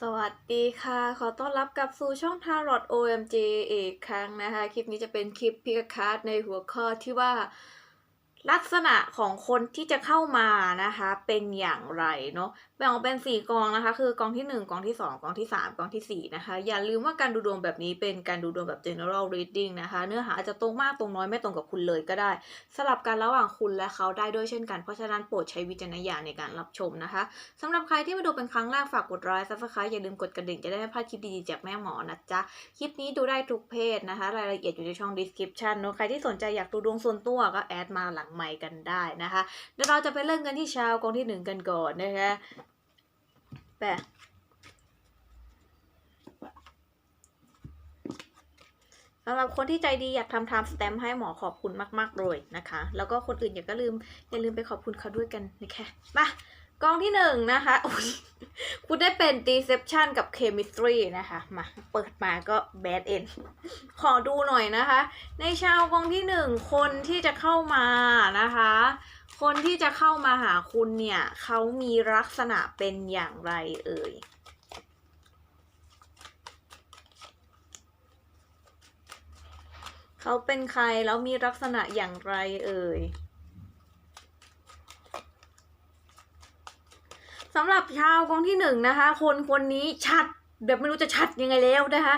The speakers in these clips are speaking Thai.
สวัสดีค่ะ ขอต้อนรับกลับสู่ช่อง Tarot OMG อีกครั้งนะคะ คลิปนี้จะเป็นคลิปพิกคาร์ดในหัวข้อที่ว่า ลักษณะของคนที่จะเข้ามานะคะ เป็นอย่างไรเนาะแบ่งออกเป็นสี่กองนะคะ คือกองที่หนึ่งกองที่สองกองที่สามกองที่สี่นะคะ อย่าลืมว่าการดูดวงแบบนี้เป็นการดูดวงแบบ general reading นะคะ เนื้อหาอาจจะตรงมากตรงน้อยไม่ตรงกับคุณเลยก็ได้ สลับกันระหว่างคุณและเขาได้ด้วยเช่นกัน เพราะฉะนั้นโปรดใช้วิจารณญาณในการรับชมนะคะสำหรับใครที่มาดูเป็นครั้งแรกฝากกดไลค์ซับสไครต์อย่าลืมกดกระดิ่งจะได้ไม่พลาดคลิปดีๆจากแม่หมอนะจ๊ะ คลิปนี้ดูได้ทุกเพศนะคะ รายละเอียดอยู่ในช่อง description เนอะใครที่สนใจอยากดูดวงส่วนตัวก็แอดมาหลังไมค์กันได้นะคะเดี๋ยวเราจะไปเริ่มกันที่ชาวกองที่หนึ่งกันก่อนนะคะแปะสำหรับคนที่ใจดีอยากทำ time stamp ให้หมอขอบคุณมาก ๆ เลยนะคะ แล้วก็คนอื่นอย่าก็ลืมอย่าลืมไปขอบคุณเขาด้วยกันนะคะมากองที่หนึ่งนะคะอุ๊ย คุณได้เป็น deception กับ chemistry นะคะ มาเปิดมาก็ bad end ขอดูหน่อยนะคะ ในชาวกองที่หนึ่งคนที่จะเข้ามานะคะ คนที่จะเข้ามาหาคุณเนี่ยเขามีลักษณะเป็นอย่างไรเอ่ยเขาเป็นใครแล้วมีลักษณะอย่างไรเอ่ย สำหรับชาวกองที่หนึ่งนะคะ คนคนนี้ชัดแบบไม่รู้จะชัดยังไงแล้วนะคะ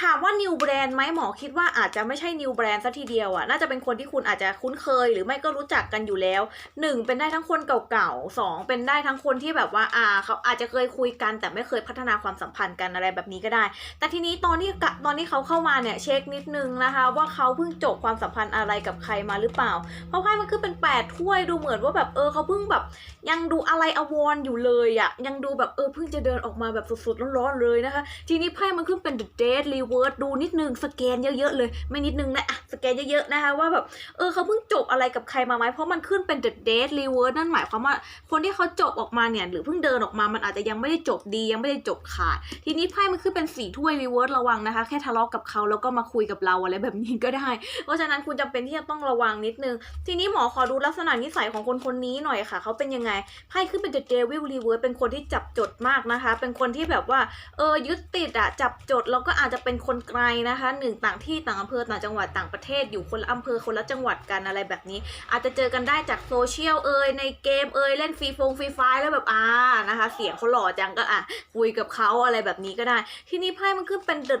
ถามว่านิวแบรนด์ไหมหมอคิดว่าอาจจะไม่ใช่นิวแบรนด์ซะทีเดียวอะ่ะ น่าจะเป็นคนที่คุณอาจจะคุ้นเคย หรือไม่ก็รู้จักกันอยู่แล้วหนึ่งเป็นได้ทั้งคนเก่าๆสองเป็นได้ทั้งคนที่แบบว่าอ่าเขาอาจจะเคยคุยกัน แต่ไม่เคยพัฒนาความสัมพันธ์กันอะไรแบบนี้ก็ได้ แต่ทีนี้ตอนที่กะตอนที่เขาเข้ามาเนี่ยเช็คนิดนึงนะคะ ว่าเขาเพิ่งจบความสัมพันธ์อะไรกับใครมาหรือเปล่า เพราะไพ่มันคือเป็นแปดถ้วยดูเหมือนว่าแบบเออเขาเพิ่งแบบ ยังดูอะไรอวรอยู่เลยอะยังดูแบบเออเพิ่งจะเดินออกมาแบบสดๆร้อนๆเลยนะคะ ทีนี้ไพ่มันขึ้นเป็น the dead reverse ดูนิดนึงสแกนเยอะๆเลย ไม่นิดนึงนะอะสแกนเยอะๆนะคะว่าแบบเออเขาเพิ่งจบอะไรกับใครมาไหมเพราะมันขึ้นเป็น the dead reverse นั่นหมายความว่าคนที่เขาจบออกมาเนี่ยหรือเพิ่งเดินออกมามันอาจจะยังไม่ได้จบดียังไม่ได้จบขาด ทีนี้ไพ่มันขึ้นเป็นสี่ถ้วย reverse ระวังนะคะ แค่ทะเลาะกับเขาแล้วก็มาคุยกับเราอะไรแบบนี้ก็ได้ เพราะฉะนั้นคุณจำเป็นที่จะต้องระวังนิดนึง ทีนี้หมอขอดูลักษณะนิสัยของคนคนนี้หน่อยค่ะเขาเป็นยังไงไพ่ขึ้นเป็น The Devil Reverse เป็นคนที่จับจดมากนะคะ เป็นคนที่แบบว่าเออยึดติดอะจับจดแล้วก็อาจจะเป็น็นคนไกลนะคะหนึ่งต่างที่ต่างอำเภอต่างจังหวัดต่างประเทศอยู่คนละอำเภอคนละจังหวัดกันอะไรแบบนี้ อาจจะเจอกันได้จากโซเชียลเอยในเกมเอยเล่นฟรีฟงฟรีไฟแล้วแบบอ่านะคะ เสียงเขาหล่อจังก็อะคุยกับเขาอะไรแบบนี้ก็ได้ ทีนี้ไพ่มันขึ้นเป็น The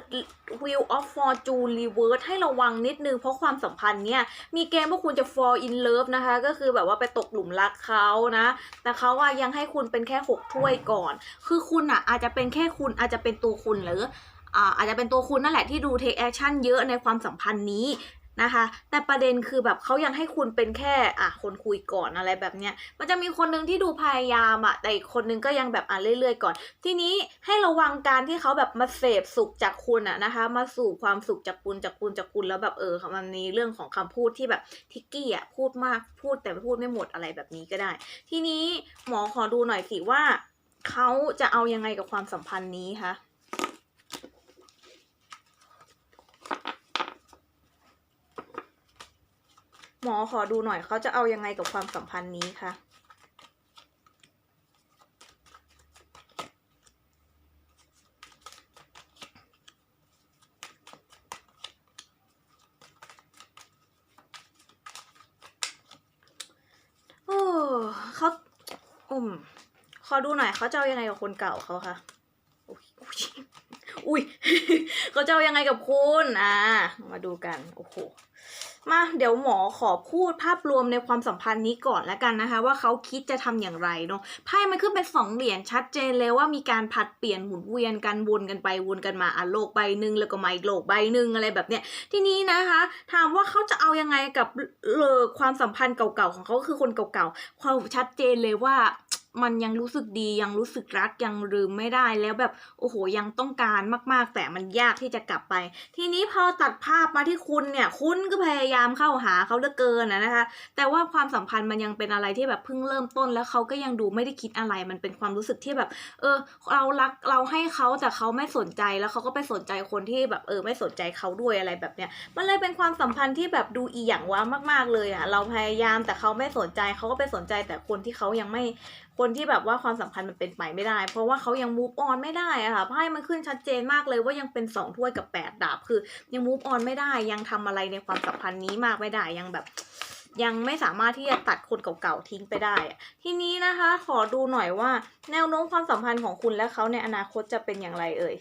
Wheel of Fortune Reverse ให้ระวังนิดนึงเพราะความสัมพันธ์เนี่ยมีเกมว่าคุณจะ fall in love นะคะ ก็คือแบบว่าไปตกหลุมรักเขานะ แต่เขาว่ายังให้คุณเป็นแค่หกถ้วยก่อน คือคุณอะอาจจะเป็นแค่คุณอาจจะเป็นตัวคุณหรือ อาจจะเป็นตัวคุณนั่นแหละที่ดู take action เยอะในความสัมพันธ์นี้นะคะ แต่ประเด็นคือแบบเขายังให้คุณเป็นแค่อะคนคุยก่อนอะไรแบบเนี้ย มันจะมีคนนึงที่ดูพยายามอะแต่อีกคนนึงก็ยังแบบอะเรื่อยๆก่อน ทีนี้ให้ระวังการที่เขาแบบมาเสพสุขจากคุณอะนะคะ มาสู่ความสุขจากคุณจากคุณจากคุณแล้วแบบเออมันมีเรื่องของคำพูดที่แบบทิกกี้อะพูดมากพูดแต่พูดไม่หมดอะไรแบบนี้ก็ได้ ทีนี้หมอขอดูหน่อยสิว่าเขาจะเอายังไงกับความสัมพันธ์นี้คะ หมอขอดูหน่อยเขาจะเอายังไงกับความสัมพันธ์นี้คะโอ้เขาอืมขอดูหน่อยเขาจะเอายังไงกับคนเก่าเขาคะอุ้ยเขาจะเอายังไงกับคุณ อ่า มาดูกัน โอ้โห มาเดี๋ยวหมอขอพูดภาพรวมในความสัมพันธ์นี้ก่อนแล้วกันนะคะ ว่าเขาคิดจะทำอย่างไรเนาะไพ่มันขึ้นเป็นสองเหรียญชัดเจนเลยว่ามีการผัดเปลี่ยนหมุนเวียนกันวนกันไปวนกันมาอะโลกใบหนึ่งแล้วก็มาอีกโลกใบหนึ่งอะไรแบบเนี้ยทีนี้นะคะถามว่าเขาจะเอายังไงกับเออความสัมพันธ์เก่าๆของเขาคือคนเก่าๆความชัดเจนเลยว่า มันยังรู้สึกดียังรู้สึกรักยังลืมไม่ได้แล้วแบบโอ้โหยังต้องการมากๆ แต่มันยากที่จะกลับไป ทีนี้พอตัดภาพมาที่คุณเนี่ย คุณก็พยายามเข้าหาเขาเหลือเกินนะนะคะ แต่ว่าความสัมพันธ์มันยังเป็นอะไรที่แบบเพิ่งเริ่มต้น แล้วเขาก็ยังดูไม่ได้คิดอะไรมันเป็นความรู้สึกที่แบบ เออ เรารักเราให้เขาแต่เขาไม่สนใจแล้วเขาก็ไปสนใจคนที่แบบเออไม่สนใจเขาด้วยอะไรแบบเนี้ยมันเลยเป็นความสัมพันธ์ที่แบบดูอีหยังว้ามาก ๆเลยอะเราพยายามแต่เขาไม่สนใจเขาก็ไปสนใจแต่คนที่เขายังไม่ คนที่แบบว่าความสัมพันธ์มันเป็นไปไม่ได้ เพราะว่าเขายัง move on ไม่ได้อะค่ะไพ่มันขึ้นชัดเจนมากเลยว่ายังเป็นสองถ้วยกับแปดดาบ คือ ยัง move on ไม่ได้ ยังทำอะไรในความสัมพันธ์นี้มากไม่ได้ยังแบบยังไม่สามารถที่จะตัดคนเก่าๆทิ้งไปได้ ทีนี้นะคะ ขอดูหน่อยว่า แนวโน้มความสัมพันธ์ของคุณและเขาในอนาคตจะเป็นอย่างไรเอ่ย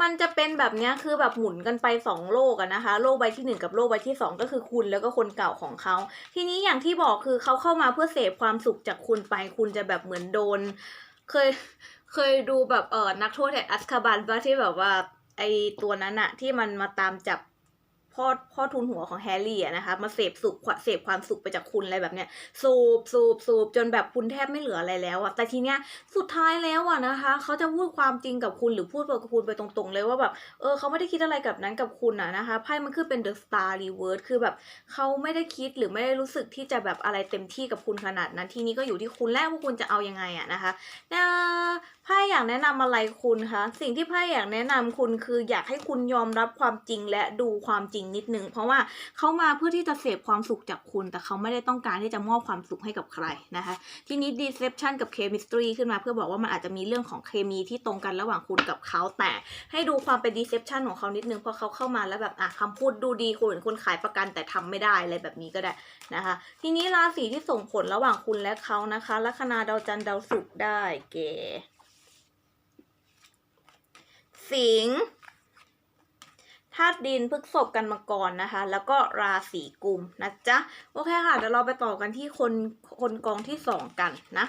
มันจะเป็นแบบนี้คือแบบหมุนกันไปสองโลกอะนะคะ โลกใบที่หนึ่งกับโลกใบที่สองก็คือคุณแล้วก็คนเก่าของเขา ทีนี้อย่างที่บอกคือเขาเข้ามาเพื่อเสพความสุขจากคุณไป คุณจะแบบเหมือนโดน เคยเคยดูแบบเออนักโทษแห่งอัสคาบันปะที่แบบว่าไอตัวนั้นอะที่มันมาตามจับ พ่อพ่อทุนหัวของแฮร์รี่อะนะคะมาเสพสุขเสพความสุขไปจากคุณอะไรแบบเนี้ยสูบสูบสูบจนแบบคุณแทบไม่เหลืออะไรแล้วอะแต่ทีเนี้ยสุดท้ายแล้วอะนะคะเขาจะพูดความจริงกับคุณหรือพูดกับคุณไปตรงๆ เลยว่าแบบเออเขาไม่ได้คิดอะไรกับนั้นกับคุณอะนะคะไพ่มันคือเป็น The Star Reverse คือแบบเขาไม่ได้คิดหรือไม่ได้รู้สึกที่จะแบบอะไรเต็มที่กับคุณขนาดนั้นทีนี้ก็อยู่ที่คุณแล้วว่าคุณจะเอายังไงอะนะคะเอ่อไพ่อยากแนะนำอะไรคุณคะสิ่งที่ไพ่อยากแนะนำคุณคืออยากให้คุณยอมรับความจริงและดูความจริงนิดนึงเพราะว่าเขามาเพื่อที่จะเสพความสุขจากคุณ แต่เขาไม่ได้ต้องการที่จะมอบความสุขให้กับใครนะคะ ทีนี้ deception กับ chemistry ขึ้นมาเพื่อบอกว่ามันอาจจะมีเรื่องของเคมีที่ตรงกันระหว่างคุณกับเขาแต่ให้ดูความเป็น deception ของเขานิดนึงเพราะเขาเข้ามาแล้วแบบอะคำพูดดูดีคุณเหมือนคนขายประกันแต่ทำไม่ได้อะไรแบบนี้ก็ได้นะคะ ทีนี้ราศีที่ส่งผลระหว่างคุณและเขานะคะลัคนาดาวจันทร์ดาวศุกร์ได้เก สิงห์ธาตุดินพฤกษบกันมาก่อนนะคะ แล้วก็ราศีกุมนะจ๊ะ โอเคค่ะ เดี๋ยวเราไปต่อกันที่คนคนกองที่สองกันนะ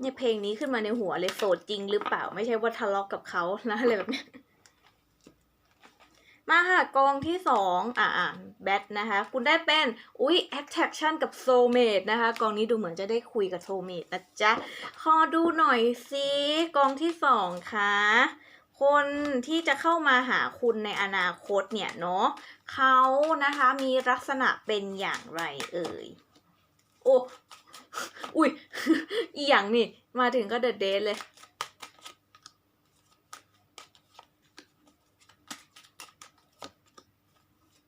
เนี่ยเพลงนี้ขึ้นมาในหัวเลยโสดจริงหรือเปล่าไม่ใช่ว่าทะเลาะกกับเขานะอะไรแบบนี้ มาค่ะกองที่สองอ่าอ่าแบทนะคะ คุณได้เป็น อุ๊ย attraction กับ soulmate นะคะ กองนี้ดูเหมือนจะได้คุยกับ soulmate นะจ๊ะ ขอดูหน่อยสิกองที่สองค่ะ คนที่จะเข้ามาหาคุณในอนาคตเนี่ยเนาะเขานะคะมีลักษณะเป็นอย่างไรเอ่ย โอ้ อุ้ยอีหยังนี่ มาถึงก็เดดเดทเลย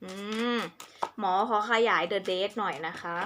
อืมหมอขอขยายเดอะเดทหน่อยนะคะ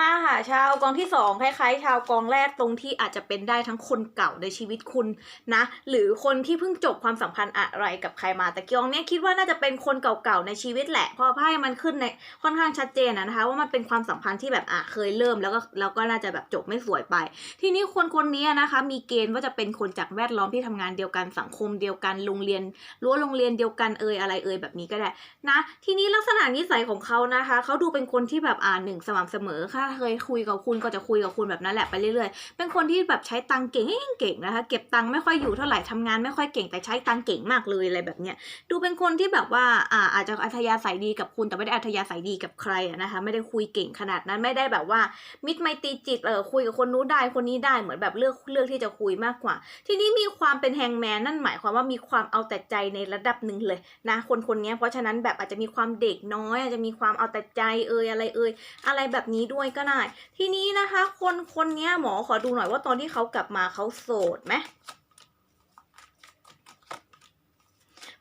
มาค่ะชาวกองที่สองคล้ายๆ ชาวกองแรกตรงที่อาจจะเป็นได้ทั้งคนเก่าในชีวิตคุณนะ หรือคนที่เพิ่งจบความสัมพันธ์อะไรกับใครมาแต่กองเนี้ยคิดว่าน่าจะเป็นคนเก่าๆในชีวิตแหละเพราะไพ่มันขึ้นในค่อนข้างชัดเจนนะคะ ว่ามันเป็นความสัมพันธ์ที่แบบอะเคยเริ่มแล้วก็แล้วก็น่าจะแบบจบไม่สวยไป ทีนี้คนคนนี้นะคะ มีเกณฑ์ว่าจะเป็นคนจากแวดล้อมที่ทำงานเดียวกันสังคมเดียวกันโรงเรียนรั้วโรงเรียนเดียวกันเอ่ยอะไรเอ่ยแบบนี้ก็ได้นะ ทีนี้ลักษณะนิสัยของเขานะคะเขาดูเป็นคนที่แบบอ่านหนึ่งสม่ำเสมอค่ะเคยคุยกับคุณก็จะคุยกับคุณแบบนั้นแหละไปเรื่อยๆ เป็นคนที่แบบใช้ตังเก่งเก่งนะคะ เก็บตังไม่ค่อยอยู่เท่าไหร่ทำงานไม่ค่อยเก่งแต่ใช้ตังเก่งมากเลยอะไรแบบเนี้ย ดูเป็นคนที่แบบว่าอ่าอาจจะอัธยาศัยดีกับคุณแต่ไม่ได้อัธยาศัยดีกับใครนะคะ ไม่ได้คุยเก่งขนาดนั้นไม่ได้แบบว่า มิตรไมตรีจิตเออคุยกับคนนู้นได้คนนี้ได้เหมือนแบบเลือกเลือกที่จะคุยมากกว่า ทีนี้มีความเป็นแฮงแมนนั่นหมายความว่ามีความเอาแต่ใจในระดับหนึ่งเลยนะคนคนนี้เพราะฉะนั้นแบบอาจจะมีความเด็กน้อย อาจจะมีความเอาแต่ใจเอยอะไรเอยอะไรแบบนี้ด้วยก็ได้ ทีนี้นะคะ คนคนนี้หมอขอดูหน่อยว่าตอนที่เขากลับมาเขาโสดไหม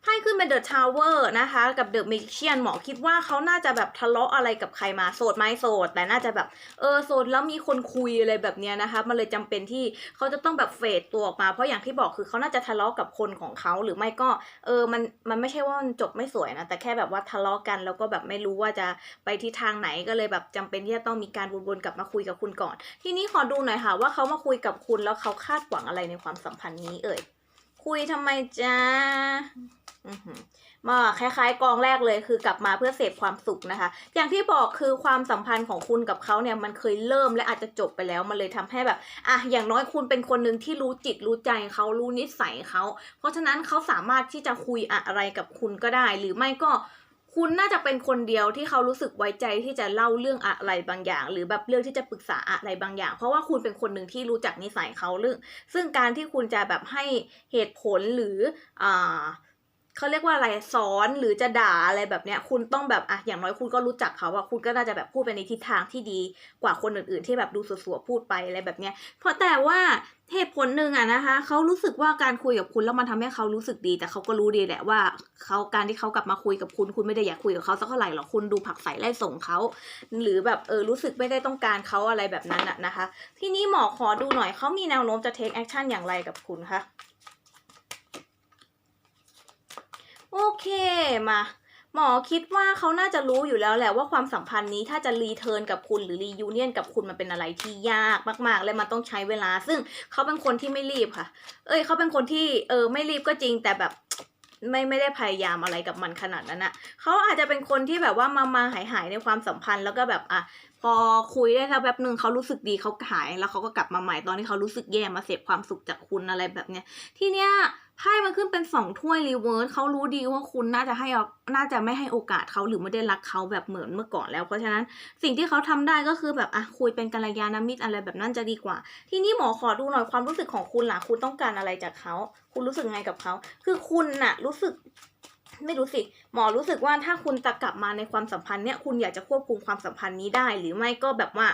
ไพ่ ขึ้นเป็นเดอะทาวเวอร์นะคะกับเดอะ a ม i เชียนหมอคิดว่าเขาน่าจะแบบทะเลาะอะไรกับใครมาโสดไหมโสด แต่น่าจะแบบเออโสดแล้วมีคนคุยอะไรแบบเนี้ยนะคะ มันเลยจำเป็นที่เขาจะต้องแบบเฟดตัวออกมา เพราะอย่างที่บอกคือเขาน่าจะทะเลาะกับคนของเขาหรือไม่ก็เออมันมันไม่ใช่ว่ามันจบไม่สวยนะแต่แค่แบบว่าทะเลาะกันแล้วก็แบบไม่รู้ว่าจะไปที่ทางไหนก็เลยแบบจำเป็นที่จะต้องมีการวนๆกลับมาคุยกับคุณก่อน ทีนี้ขอดูหน่อยค่ะว่าเขามาคุยกับคุณแล้วเขาคาดหวังอะไรในความสัมพันธ์นี้เอ่ยคุยทำไมจ้า มาคล้ายๆ กองแรกเลยคือกลับมาเพื่อเสพความสุขนะคะ อย่างที่บอกคือความสัมพันธ์ของคุณกับเขาเนี่ยมันเคยเริ่มและอาจจะจบไปแล้วมันเลยทำให้แบบอะอย่างน้อยคุณเป็นคนหนึ่งที่รู้จิตรู้ใจเขารู้นิสัยเขา เพราะฉะนั้นเขาสามารถที่จะคุยอะไรกับคุณก็ได้ หรือไม่ก็คุณน่าจะเป็นคนเดียวที่เขารู้สึกไว้ใจที่จะเล่าเรื่องอะไรบางอย่าง หรือแบบเรื่องที่จะปรึกษาอะไรบางอย่าง เพราะว่าคุณเป็นคนหนึ่งที่รู้จักนิสัยเขาเรื่อง ซึ่งการที่คุณจะแบบให้เหตุผลหรืออ่า เขาเรียกว่าอะไรสอนหรือจะด่าอะไรแบบเนี้ย คุณต้องแบบอะอย่างน้อยคุณก็รู้จักเขาอะคุณก็น่าจะแบบพูดไปในทิศทางที่ดีกว่าคนอื่นๆ ที่แบบดูสัวๆพูดไปอะไรแบบเนี้ย เพราะแต่ว่าเหตุผลหนึ่งอะนะคะเขารู้สึกว่าการคุยกับคุณแล้วมันทำให้เขารู้สึกดี แต่เขาก็รู้ดีแหละว่าเขาการที่เขากลับมาคุยกับคุณคุณไม่ได้อยากคุยกับเขาสักเท่าไหร่หรอกคุณดูผักใสไล่ส่งเขาหรือแบบเออรู้สึกไม่ได้ต้องการเขาอะไรแบบนั้นอะนะคะ ที่นี้หมอขอดูหน่อยเขามีแนวโน้มจะ take action อย่างไรกับคุณคะ โอเคมาหมอคิดว่าเขาน่าจะรู้อยู่แล้วแหละว่าความสัมพันธ์นี้ถ้าจะรีเทิร์นกับคุณหรือรียูเนียนกับคุณมันเป็นอะไรที่ยากมาก ๆ และมันต้องใช้เวลา ซึ่งเขาเป็นคนที่ไม่รีบค่ะ เอ้ยเขาเป็นคนที่เออไม่รีบก็จริงแต่แบบไม่ไม่ได้พยายามอะไรกับมันขนาดนั้นอะเขาอาจจะเป็นคนที่แบบว่ามามาหายหายในความสัมพันธ์แล้วก็แบบอะพอคุยได้สักแป๊บหนึ่งเขารู้สึกดีเขาหาย แล้วเขาก็กลับมาใหม่ตอนที่เขารู้สึกแย่มาเสพความสุขจากคุณอะไรแบบเนี้ย ทีเนี้ย ไพ่มันขึ้นเป็นสองถ้วยรีเวิร์สเขารู้ดีว่าคุณน่าจะให้เอาน่าจะไม่ให้โอกาสเขาหรือไม่ได้รักเขาแบบเหมือนเมื่อก่อนแล้ว เพราะฉะนั้นสิ่งที่เขาทำได้ก็คือแบบอะคุยเป็นกัลยาณมิตรอะไรแบบนั้นจะดีกว่า ทีนี้หมอขอดูหน่อยความรู้สึกของคุณล่ะคุณต้องการอะไรจากเขา คุณรู้สึกไงกับเขา คือคุณน่ะรู้สึกไม่รู้สิ หมอรู้สึกว่าถ้าคุณจะกลับมาในความสัมพันธ์เนี่ยคุณอยากจะควบคุมความสัมพันธ์นี้ได้ หรือไม่ก็แบบว่า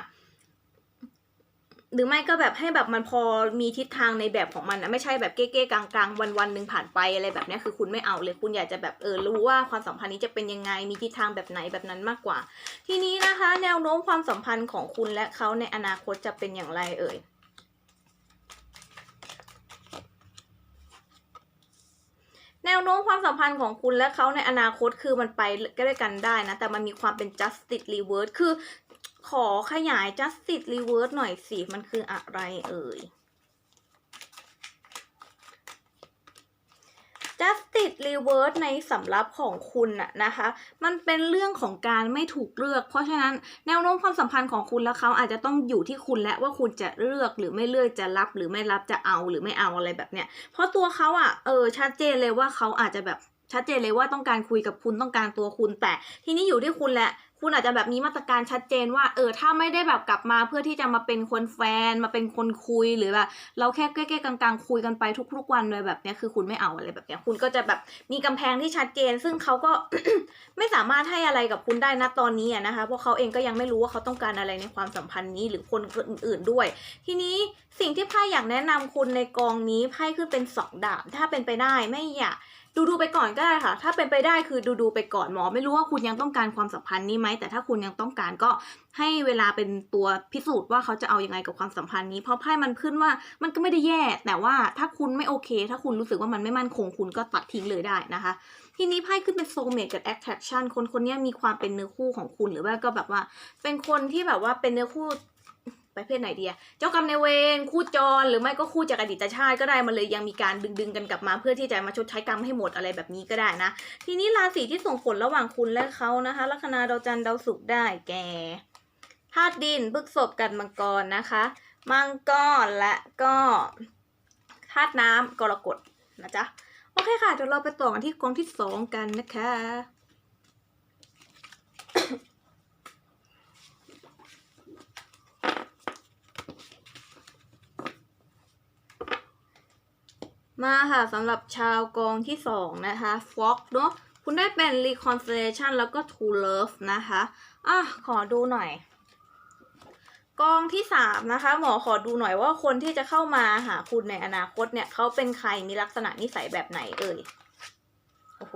หรือไม่ก็แบบให้แบบมันพอมีทิศทางในแบบของมันนะไม่ใช่แบบเก้ๆกลางๆ วันวันหนึ่งผ่านไปอะไรแบบนี้คือคุณไม่เอาเลยคุณอยากจะแบบเออรู้ว่าความสัมพันธ์นี้จะเป็นยังไงมีทิศทางแบบไหนแบบนั้นมากกว่า ทีนี้นะคะ แนวโน้มความสัมพันธ์ของคุณและเขาในอนาคตจะเป็นอย่างไรเอ่ยแนวโน้มความสัมพันธ์ของคุณและเขาในอนาคตคือมันไปด้วยกันได้นะ แต่มันมีความเป็น justice reverse คือ ขอขยาย justice reverse หน่อยสิ มันคืออะไรเอ่ย justice reverse ในสำรับของคุณน่ะนะคะ มันเป็นเรื่องของการไม่ถูกเลือก เพราะฉะนั้นแนวโน้มความสัมพันธ์ของคุณและเขาอาจจะต้องอยู่ที่คุณและว่าคุณจะเลือกหรือไม่เลือกจะรับหรือไม่รับจะเอาหรือไม่เอาอะไรแบบเนี้ย เพราะตัวเขาอะเออชัดเจนเลยว่าเขาอาจจะแบบชัดเจนเลยว่าต้องการคุยกับคุณต้องการตัวคุณแต่ทีนี้อยู่ที่คุณแหละ คุณอาจจะแบบมีมาตรการชัดเจนว่า เออ ถ้าไม่ได้แบบกลับมาเพื่อที่จะมาเป็นคนแฟน มาเป็นคนคุยหรือแบบเราแค่แก้ๆกลางๆ คุยกันไปทุกๆวันเลยแบบเนี้ยคือคุณไม่เอาอะไรแบบเนี้ยคุณก็จะแบบมีกำแพงที่ชัดเจน ซึ่งเขาก็ ไม่สามารถให้อะไรกับคุณได้นะตอนนี้นะคะเพราะเขาเองก็ยังไม่รู้ว่าเขาต้องการอะไรในความสัมพันธ์นี้หรือคนอื่นๆด้วย ทีนี้สิ่งที่ไพ่อยากแนะนำคุณในกองนี้ไพ่ขึ้นเป็นสองดาบ ถ้าเป็นไปได้ไม่อยาก ดูดูไปก่อนก็ได้ค่ะ ถ้าเป็นไปได้คือดูดูไปก่อนหมอ ไม่รู้ว่าคุณยังต้องการความสัมพันธ์นี้ไหมแต่ถ้าคุณยังต้องการก็ให้เวลาเป็นตัวพิสูจน์ว่าเขาจะเอายังไงกับความสัมพันธ์นี้ เพราะไพ่มันขึ้นว่ามันก็ไม่ได้แย่ แต่ว่าถ้าคุณไม่โอเค ถ้าคุณรู้สึกว่ามันไม่มั่นคงคุณก็ตัดทิ้งเลยได้นะคะ ทีนี้ไพ่ขึ้นเป็นโซเมกับ attraction คนคนนี้มีความเป็นเนื้อคู่ของคุณหรือว่าก็แบบว่า เป็นคนที่แบบว่าเป็นเนื้อคู่ ประเภทไหนดีอะเจ้ากรรมนายเวรคู่จรหรือไม่ก็คู่จากอดีตชาติก็ได้มันเลยยังมีการดึงดึงกันกลับมาเพื่อที่จะมาชดใช้กรรมให้หมดอะไรแบบนี้ก็ได้นะ ทีนี้ราศีที่ส่งผลระหว่างคุณและเขานะคะลัคนาดาวจันทร์ดาวศุกร์ได้แก่ธาตุดินพฤกษบกันมังกรนะคะ มังกรและก็ธาตุน้ำกรกฎนะจ๊ะโอเคค่ะเดี๋ยวเราไปต่อกันที่กองที่สองกันนะคะ มาค่ะสำหรับชาวกองที่สองนะคะฟ็อกเนาะคุณได้เป็น reconciliation แล้วก็ true love นะคะอะขอดูหน่อย กองที่สามนะคะ หมอขอดูหน่อยว่าคนที่จะเข้ามาหาคุณในอนาคตเนี่ยเขาเป็นใครมีลักษณะนิสัยแบบไหนเอ่ยโอ้โห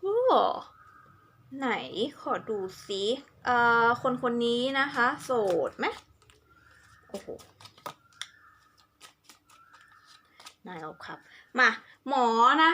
โอ้ ไหนขอดูสิเอ่อคนคนนี้นะคะ โสดไหมโอ้โหนายเอาครับ มา หมอนะ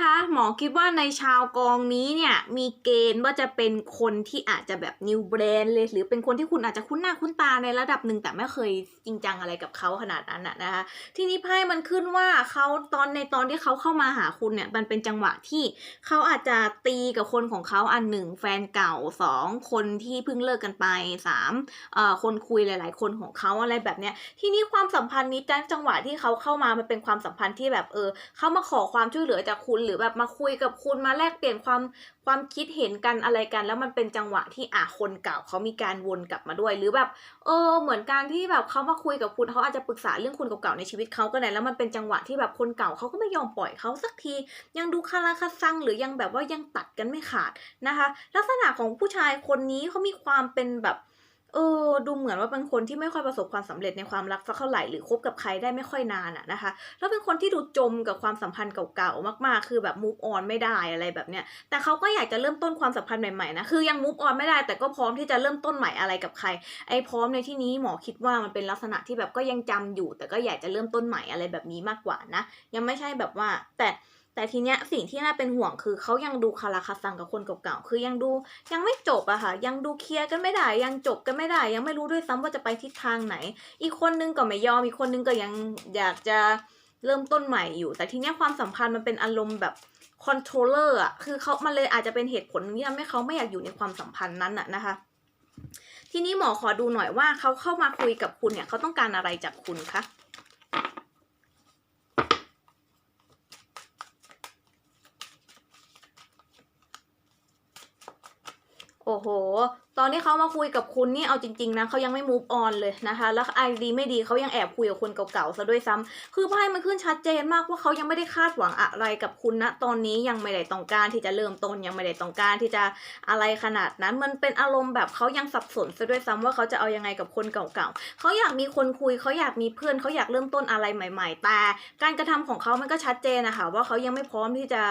อคิดว่าในชาวกองนี้เนี่ยมีเกณฑ์ว่าจะเป็นคนที่อาจจะแบบนิวแบรนด์เลยหรือเป็นคนที่คุณอาจจะคุ้นหน้าคุ้นตาในระดับหนึ่งแต่ไม่เคยจริงจังอะไรกับเขาขนาดนั้นนะนะคะทีนี้ไพ่มันขึ้นว่าเขาตอนในตอนที่เขาเข้ามาหาคุณเนี่ยมันเป็นจังหวะที่เขาอาจจะตีกับคนของเขาอันหนึ่งแฟนเก่าสองคนที่เพิ่งเลิกกันไปสามเอ่อคนคุยหลาย ๆ คนของเขาอะไรแบบเนี้ยทีนี้ความสัมพันธ์นี้จังจังหวะที่เขาเข้ามามันเป็นความสัมพันธ์ที่แบบเออเขามาขอความช่วยวยเหลือจากคุณหรือแบบมาคุุยกับคุณมาแลกเปลี่ยนความความคิดเห็นกันอะไรกัน แล้วมันเป็นจังหวะที่อะคนเก่าเขามีการวนกลับมาด้วย หรือแบบเออเหมือนการที่แบบเขามาคุยกับคุณเขาอาจจะปรึกษาเรื่องคนเก่าๆในชีวิตเขาก็ได้แล้วมันเป็นจังหวะที่แบบคนเก่าเขาก็ไม่ยอมปล่อยเขาสักที ยังดูคาราคาซังหรือยังแบบว่ายังตัดกันไม่ขาดนะคะ ลักษณะของผู้ชายคนนี้เขามีความเป็นแบบ เออดูเหมือนว่าเป็นคนที่ไม่ค่อยประสบความสำเร็จในความรักสักเท่าไหร่หรือคบกับใครได้ไม่ค่อยนานอะนะคะ แล้วเป็นคนที่ดูจมกับความสัมพันธ์เก่าๆมากๆ คือแบบ move on ไม่ได้อะไรแบบเนี้ยแต่เขาก็อยากจะเริ่มต้นความสัมพันธ์ใหม่ๆนะคือยัง move on ไม่ได้แต่ก็พร้อมที่จะเริ่มต้นใหม่อะไรกับใคร ไอ้พร้อมในที่นี้หมอคิดว่ามันเป็นลักษณะที่แบบก็ยังจำอยู่ แต่ก็อยากจะเริ่มต้นใหม่อะไรแบบนี้มากกว่านะยังไม่ใช่แบบว่าแต่ แต่ทีเนี้ยสิ่งที่น่าเป็นห่วงคือเขายังดูคาราคาซังกับคนเก่าๆ คือยังดูยังไม่จบอะค่ะ ยังดูเคลียร์กันไม่ได้ ยังจบกันไม่ได้ ยังไม่รู้ด้วยซ้ำว่าจะไปทิศทางไหน อีกคนนึงก็ไม่ยอม อีกคนนึงก็ยังอยากจะเริ่มต้นใหม่อยู่ แต่ทีเนี้ยความสัมพันธ์มันเป็นอารมณ์แบบคอนโทรลเลอร์อะคือเขามันเลยอาจจะเป็นเหตุผลที่ทำให้เขาไม่อยากอยู่ในความสัมพันธ์นั้นอะนะคะ ทีนี้หมอขอดูหน่อยว่าเขาเข้ามาคุยกับคุณเนี่ยเขาต้องการอะไรจากคุณคะ โอ้โห ตอนที่เขามาคุยกับคุณนี่เอาจริงๆนะเขายังไม่ move on เลยนะคะ แล้วไอดีไม่ดีเขายังแอบคุยกับคนเก่าๆซะด้วยซ้ำคือไพ่มันขึ้นชัดเจนมากว่าเขายังไม่ได้คาดหวังอะไรกับคุณนะตอนนี้ยังไม่ได้ต้องการที่จะเริ่มต้นยังไม่ได้ต้องการที่จะอะไรขนาดนั้น มันเป็นอารมณ์แบบเขายังสับสนซะด้วยซ้ำว่าเขาจะเอายังไงกับคนเก่าๆเขาอยากมีคนคุยเขาอยากมีเพื่อนเขาอยากเริ่มต้นอะไรใหม่ ๆ แต่การกระทำของเขามันก็ชัดเจนนะคะว่าเขายังไม่พร้อมที่จะ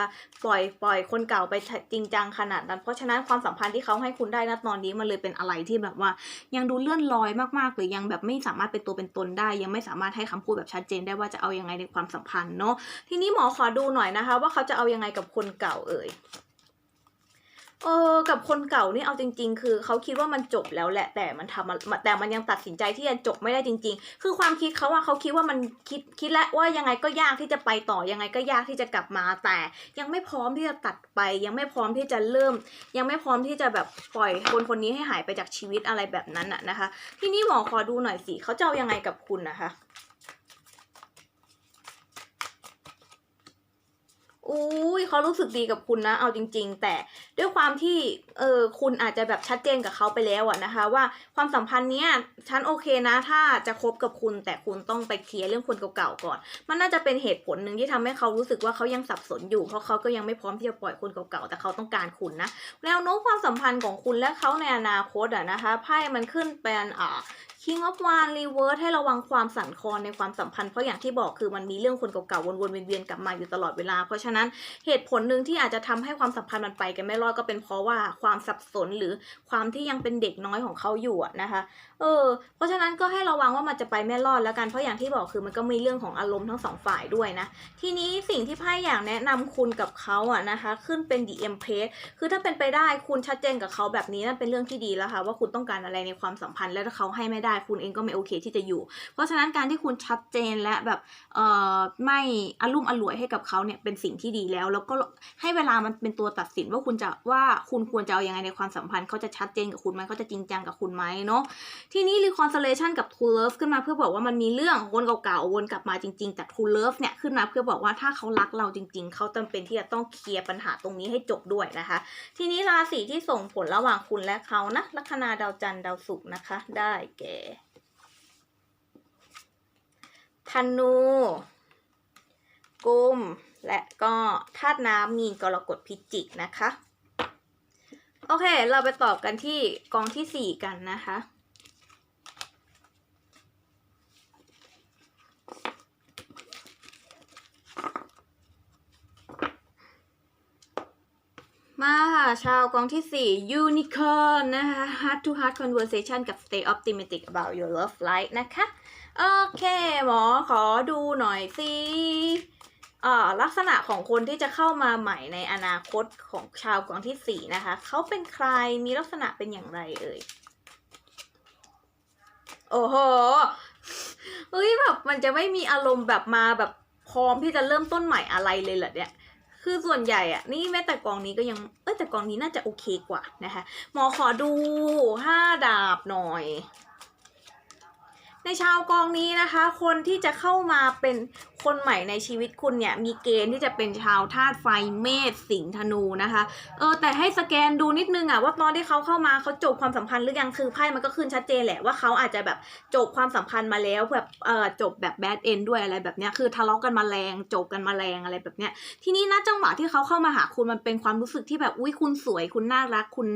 ปล่อยปล่อยคนเก่าไปจริงจังขนาดนั้น เพราะฉะนั้นความสัมพันธ์ที่เขาให้คุณได้นะตอนนี้มันเลยเป็นอะไรที่แบบว่า ยังดูเลื่อนลอยมากๆหรือยังแบบไม่สามารถเป็นตัวเป็นตนได้ ยังไม่สามารถให้คำพูดแบบชัดเจนได้ว่าจะเอายังไงในความสัมพันธ์เนาะทีนี้หมอขอดูหน่อยนะคะ ว่าเขาจะเอายังไงกับคนเก่าเอ่ย เออกับคนเก่านี่เอาจริง ๆ คือเขาคิดว่ามันจบแล้วแหละ แต่มันทำมันแต่มันยังตัดสินใจที่จะจบไม่ได้จริง ๆ คือความคิดเขาอะเขาคิดว่ามันคิดคิดแล้วว่ายังไงก็ยากที่จะไปต่อยังไงก็ยากที่จะกลับมา แต่ยังไม่พร้อมที่จะตัดไป ยังไม่พร้อมที่จะเริ่ม ยังไม่พร้อมที่จะแบบปล่อยคนคนนี้ให้หายไปจากชีวิตอะไรแบบนั้นอะนะคะ ที่นี้หมอขอดูหน่อยสิเขาจะเอายังไงกับคุณนะคะ อุ้ยเขารู้สึกดีกับคุณนะ เอาจริง ๆ แต่ด้วยความที่เออคุณอาจจะแบบชัดเจนกับเขาไปแล้วอะนะคะ ว่าความสัมพันธ์เนี้ยฉันโอเคนะ ถ้าจะคบกับคุณ แต่คุณต้องไปเคลียร์เรื่องคนเก่าๆก่อน มันน่าจะเป็นเหตุผลหนึ่งที่ทำให้เขารู้สึกว่าเขายังสับสนอยู่เพราะเขาก็ยังไม่พร้อมที่จะปล่อยคนเก่าๆแต่เขาต้องการคุณนะแนวโน้มความสัมพันธ์ของคุณและเขาในอนาคตอะนะคะไพ่มันขึ้นเป็นอ่า King of Wands Reverse ให้ระวังความสั่นคลอนในความสัมพันธ์เพราะอย่างที่บอกคือมันมีเรื่องคนเก่าๆวนๆเวียนๆกลับมาอยู่ตลอดเวลา เพราะฉะนั้นเหตุผลหนึ่งที่อาจจะทำให้ความสัมพันธ์มันไปกันไม่รอดก็เป็นเพราะว่าความสับสนหรือความที่ยังเป็นเด็กน้อยของเขาอยู่นะคะเออเพราะฉะนั้นก็ให้ระวังว่ามันจะไปไม่รอดแล้วกันเพราะอย่างที่บอกคือมันก็มีเรื่องของอารมณ์ทั้งสองฝ่ายด้วยนะทีนี้สิ่งที่ไพ่อยากแนะนำคุณกับเขาอะนะคะขึ้นเป็น The Empress คือถ้าเป็นไปได้คุณชัดเจนกับเขาแบบนี้นั่นเป็นเรื่องที่ดีแล้วค่ะว่าคุณต้องการอะไรในความสัมพันธ์และถ้าเขาให้ไม่ได้คุณเองก็ไม่โอเคที่จะอยู่ เพราะฉะนั้นการที่คุณชัดเจนและแบบเอ่อไม่อารมุ่มอร่วยให้กับเขาเนี่ยเป็นสิ่งที่ดีแล้ว แล้วก็ให้เวลามันเป็นตัวตัดสินว่าคุณจะว่าคุณควรจะเอาอยังไงในความสัมพันธ์เขาจะชัดเจนกับคุณไหมเขาจะจริงจังกับคุณไหมเนาะทีนี้ reconciliation กับ true love ขึ้นมาเพื่อบอกว่ามันมีเรื่องวนเก่าๆวนกลับมาจริงๆแต่ true love เนี่ยขึ้นมาเพื่อบอกว่าถ้าเขารักเราจริง ๆเขาจำเป็นที่จะต้องเคลียร์ปัญหาตรงนี้ให้จบด้วยนะคะ ทีนี้ราศีที่ส่งผลระหว่างคุณและเขานะลัคนาดาวจันทร์ดาวศุกร์นะคะ ได้แก่ ธนูกุมและก็ธาตุน้ำมีนกรกฎพิจิกนะคะ โอเค เราไปตอบกันที่กองที่สี่กันนะคะ มาค่ะ ชาวกองที่สี่ Unicorn นะคะ Heart to Heart Conversation กับ Stay Optimistic about your love life นะคะ โอเค หมอขอดูหน่อยสิอ่าลักษณะของคนที่จะเข้ามาใหม่ในอนาคตของชาวกองที่สี่นะคะ เขาเป็นใครมีลักษณะเป็นอย่างไรเอ่ย โอ้โหเฮ้ยแบบมันจะไม่มีอารมณ์แบบมาแบบพร้อมที่จะเริ่มต้นใหม่อะไรเลยเหรอเนี่ย คือส่วนใหญ่อะนี่แม้แต่กองนี้ก็ยัง เอ้ยแต่กองนี้น่าจะโอเคกว่านะคะ หมอขอดูห้าดาบหน่อย ในชาวกองนี้นะคะ คนที่จะเข้ามาเป็น คนใหม่ในชีวิตคุณเนี่ยมีเกณฑ์ที่จะเป็นชาวธาตุไฟเมษสิงห์ธนูนะคะเออแต่ให้สแกนดูนิดนึงอะว่าตอนที่เขาเข้ามาเขาจบความสัมพันธ์หรือยังคือไพ่มันก็ขึ้นชัดเจนแหละว่าเขาอาจจะแบบจบความสัมพันธ์มาแล้วแบบเออจบแบบแบดเอนด้วยอะไรแบบเนี้ยคือทะเลาะกันมาแรงจบกันมาแรงอะไรแบบเนี้ยทีนี้นะจังหวะที่เขาเข้ามาหาคุณมันเป็นความรู้สึกที่แบบอุ้ยคุณสวยคุณน่ารักคุณ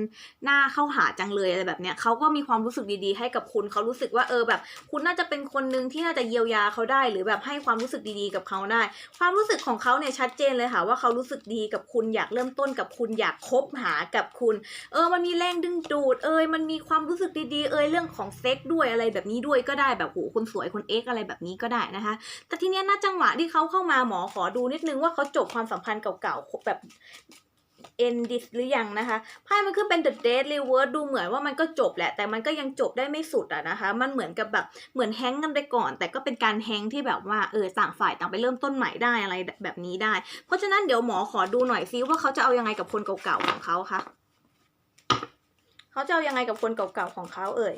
น่าเข้าหาจังเลยอะไรแบบเนี้ยเขาก็มีความรู้สึกดีๆ ให้กับคุณเขารู้สึกว่าเออแบบ คุณน่าจะเป็นคนหนึ่งที่น่าจะเยียวยาเขาได้หรือแบบให้ความรู้สึกดีๆ กับเขาได้ ความรู้สึกของเขาเนี่ยชัดเจนเลยค่ะ ว่าเขารู้สึกดีกับคุณอยากเริ่มต้นกับคุณอยากคบหากับคุณ เออมันมีแรงดึงดูด เอยมันมีความรู้สึกดีๆ เอยเรื่องของเซ็กด้วยอะไรแบบนี้ด้วยก็ได้แบบโหคนสวยคนเอ็กอะไรแบบนี้ก็ได้นะคะ แต่ทีเนี้ยน่าจังหวะที่เขาเข้ามาหมอขอดูนิดนึงว่าเขาจบความสัมพันธ์เก่าๆแบบ end this หรือยังนะคะไพ่มันคือเป็น the dead reverse ดูเหมือนว่ามันก็จบแหละ แต่มันก็ยังจบได้ไม่สุดอะนะคะ มันเหมือนกับแบบเหมือนแฮงก์กันไปก่อน แต่ก็เป็นการแฮงที่แบบว่าเออต่างฝ่ายต่างไปเริ่มต้นใหม่ได้อะไรแบบนี้ได้ เพราะฉะนั้นเดี๋ยวหมอขอดูหน่อยซิว่าเขาจะเอายังไงกับคนเก่าๆของเขาคะเขาจะเอายังไงกับคนเก่าๆของเขาเอ่ย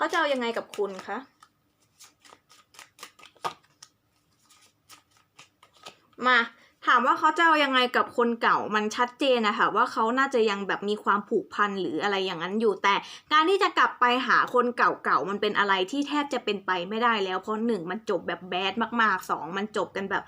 เขาจะเอายังไงกับคุณคะมา ถามว่าเขาจะเอายังไงกับคนเก่ามันชัดเจนนะคะว่าเขาน่าจะยังแบบมีความผูกพันหรืออะไรอย่างนั้นอยู่ แต่การที่จะกลับไปหาคนเก่าๆมันเป็นอะไรที่แทบจะเป็นไปไม่ได้แล้วเพราะหนึ่งมันจบแบบแบดมากๆสองมันจบกันแบบ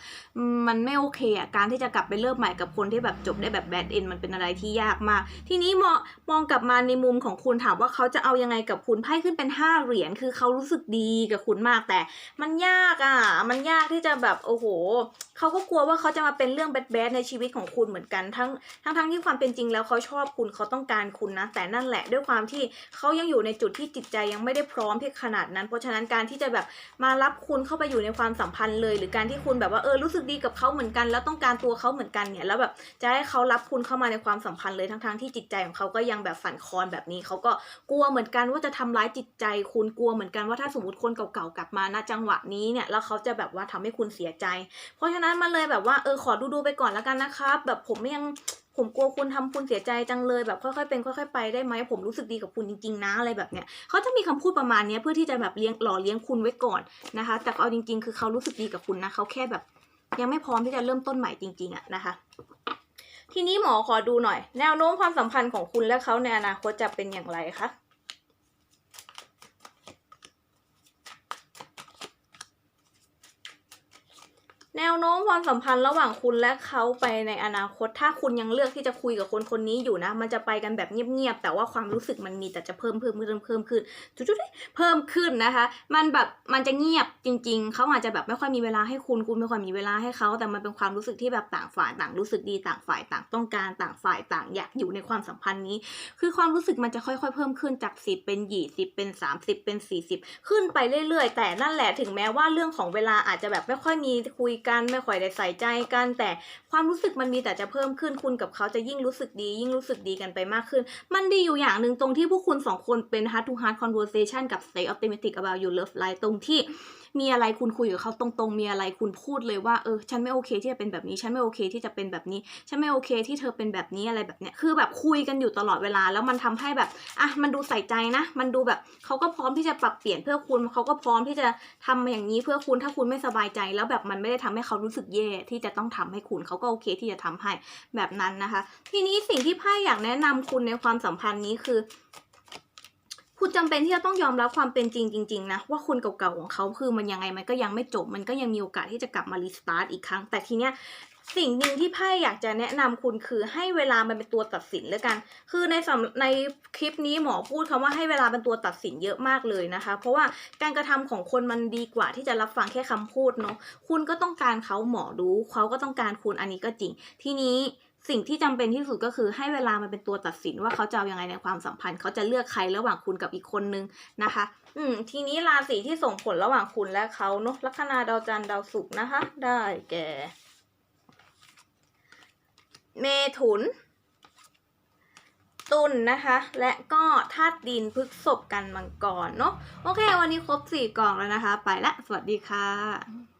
มันไม่โอเคอะการที่จะกลับไปเริ่มใหม่กับคนที่แบบจบได้แบบแบดเอ็นมันเป็นอะไรที่ยากมาก ทีนี้มองมองกลับมาในมุมของคุณถามว่าเขาจะเอายังไงกับคุณไพ่ขึ้นเป็นห้าเหรียญคือเขารู้สึกดีกับคุณมากแต่ มันยากอะมันยากที่จะแบบโอ้โหเขาก็กลัวว่าเขาจะมาเป็นเรื่องแบดๆในชีวิตของคุณเหมือนกันทั้งทั้งทั้งที่ความเป็นจริงแล้วเขาชอบคุณเขาต้องการคุณนะ แต่นั่นแหละด้วยความที่เขายังอยู่ในจุดที่จิตใจยังไม่ได้พร้อมที่ขนาดนั้น เพราะฉะนั้นการที่จะแบบมารับคุณเข้าไปอยู่ในความสัมพันธ์เลย หรือการที่คุณแบบว่าเออรู้สึกดีกับเขาเหมือนกัน แล้วต้องการตัวเขาเหมือนกันเนี่ยแล้วแบบจะให้เขารับคุณเข้ามาในความสัมพันธ์เลยทั้งทั้งๆที่จิตใจของเขาก็ยังแบบฝันคลอนแบบนี้เขาก็กลัวเหมือนกันว่าจะทำร้ายจิตใจคุณกลัวเหมือนกันว่าถ้าสมมติคนเก่าๆกลับมาณจังหวะนี้เนี่ยแล้วเขาจะแบบว่าทำให้คุณเสียใจ เพราะฉะนั้นมันเลยแบบว่าเออขอดูดูๆไปก่อนแล้วกันนะครับ แบบผมยังผมกลัวคุณทำคุณเสียใจจังเลยแบบค่อยๆเป็นค่อยๆไปได้ไหมผมรู้สึกดีกับคุณจริงๆนะอะไรแบบเนี้ยเขาจะมีคำพูดประมาณเนี้ยเพื่อที่จะแบบเลี้ยงหล่อเลี้ยงคุณไว้ก่อนนะคะ แต่เอาจริง ๆ คือเขารู้สึกดีกับคุณนะเขาแค่แบบ ยังไม่พร้อมที่จะเริ่มต้นใหม่จริงๆอะนะคะ ทีนี้หมอขอดูหน่อย แนวโน้มความสัมพันธ์ของคุณและเขาในอนาคตจะเป็นอย่างไรคะ แนวโน้มความสัมพันธ์ระหว่างคุณและเขาไปในอนาคต ถ้าคุณยังเลือกที่จะคุยกับคนคนนี้อยู่นะ มันจะไปกันแบบเงียบๆแต่ว่าความรู้สึกมันมีแต่จะเพิ่มเพิ่มเพิ่มเพิ่มขึ้นจุดๆเพิ่มขึ้นนะคะ มันแบบมันจะเงียบจริง ๆ เขาอาจจะแบบไม่ค่อยมีเวลาให้คุณคุณไม่ค่อยมีเวลาให้เขาแต่มันเป็นความรู้สึกที่แบบต่างฝ่ายต่างรู้สึกดีต่างฝ่ายต่างต้องการต่างฝ่ายต่างอยากอยู่ในความสัมพันธ์นี้ คือความรู้สึกมันจะค่อยๆ เพิ่มขึ้นจากสิบเป็นยี่สิบเป็นสามสิบเป็นสี่สิบขึ้นไปเรื่อย ๆ แต่นั่นแหละถึงแม้ว่าเรื่องของเวลาอาจจะแบบไม่ค่อยมีคุยกัน ไม่ค่อยได้ใส่ใจกัน แต่ความรู้สึกมันมีแต่จะเพิ่มขึ้นคุณกับเขาจะยิ่งรู้สึกดี ยิ่งรู้สึกดีกันไปมากขึ้น มันดีอยู่อย่างหนึ่งตรงที่พวกคุณสองคนเป็น heart to heart conversation กับ stay optimistic about your love life ตรงที่ มีอะไรคุณคุยกับเขาตรงๆ มีอะไรคุณพูดเลยว่าเออฉันไม่โอเคที่จะเป็นแบบนี้ ฉันไม่โอเคที่จะเป็นแบบนี้ ฉันไม่โอเคที่เธอเป็นแบบนี้อะไรแบบเนี้ย คือแบบคุยกันอยู่ตลอดเวลา แล้วมันทำให้แบบ อะ มันดูใส่ใจนะ มันดูแบบเขาก็พร้อมที่จะปรับเปลี่ยนเพื่อคุณเขาก็พร้อมที่จะทำอย่างนี้เพื่อคุณ ถ้าคุณไม่สบายใจ แล้วแบบมันไม่ได้ทำให้เขารู้สึกแย่ที่จะต้องทำให้คุณเขาก็โอเคที่จะทำให้แบบนั้นนะคะ ทีนี้สิ่งที่ไพ่อยากแนะนำคุณในความสัมพันธ์นี้คือ คุณจำเป็นที่จะต้องยอมรับความเป็นจริงจริงๆนะว่าคนเก่าๆของเขาคือมันยังไงมันก็ยังไม่จบ มันก็ยังมีโอกาสที่จะกลับมารีสตาร์ทอีกครั้ง แต่ทีเนี้ยสิ่งหนึ่งที่ไพ่อยากจะแนะนำคุณคือให้เวลามันเป็นตัวตัดสินแล้วกัน คือในสำในคลิปนี้หมอพูดคำว่าให้เวลาเป็นตัวตัดสินเยอะมากเลยนะคะ เพราะว่าการกระทำของคนมันดีกว่าที่จะรับฟังแค่คำพูดเนาะคุณก็ต้องการเขาหมอรู้เขาก็ต้องการคุณอันนี้ก็จริง ทีนี้ สิ่งที่จำเป็นที่สุดก็คือให้เวลามันเป็นตัวตัดสินว่าเขาจะเอายังไงในความสัมพันธ์ เขาจะเลือกใครระหว่างคุณกับอีกคนนึงนะคะ อืม ทีนี้ราศีที่ส่งผลระหว่างคุณและเขาเนาะลัคนาดาวจันทร์ดาวศุกร์นะคะ ได้แก่ เมถุน ตุลนะคะ และก็ธาตุดินพฤกษบกันมังกรเนาะโอเค วันนี้ครบสี่กล่องแล้วนะคะ ไปละ สวัสดีค่ะ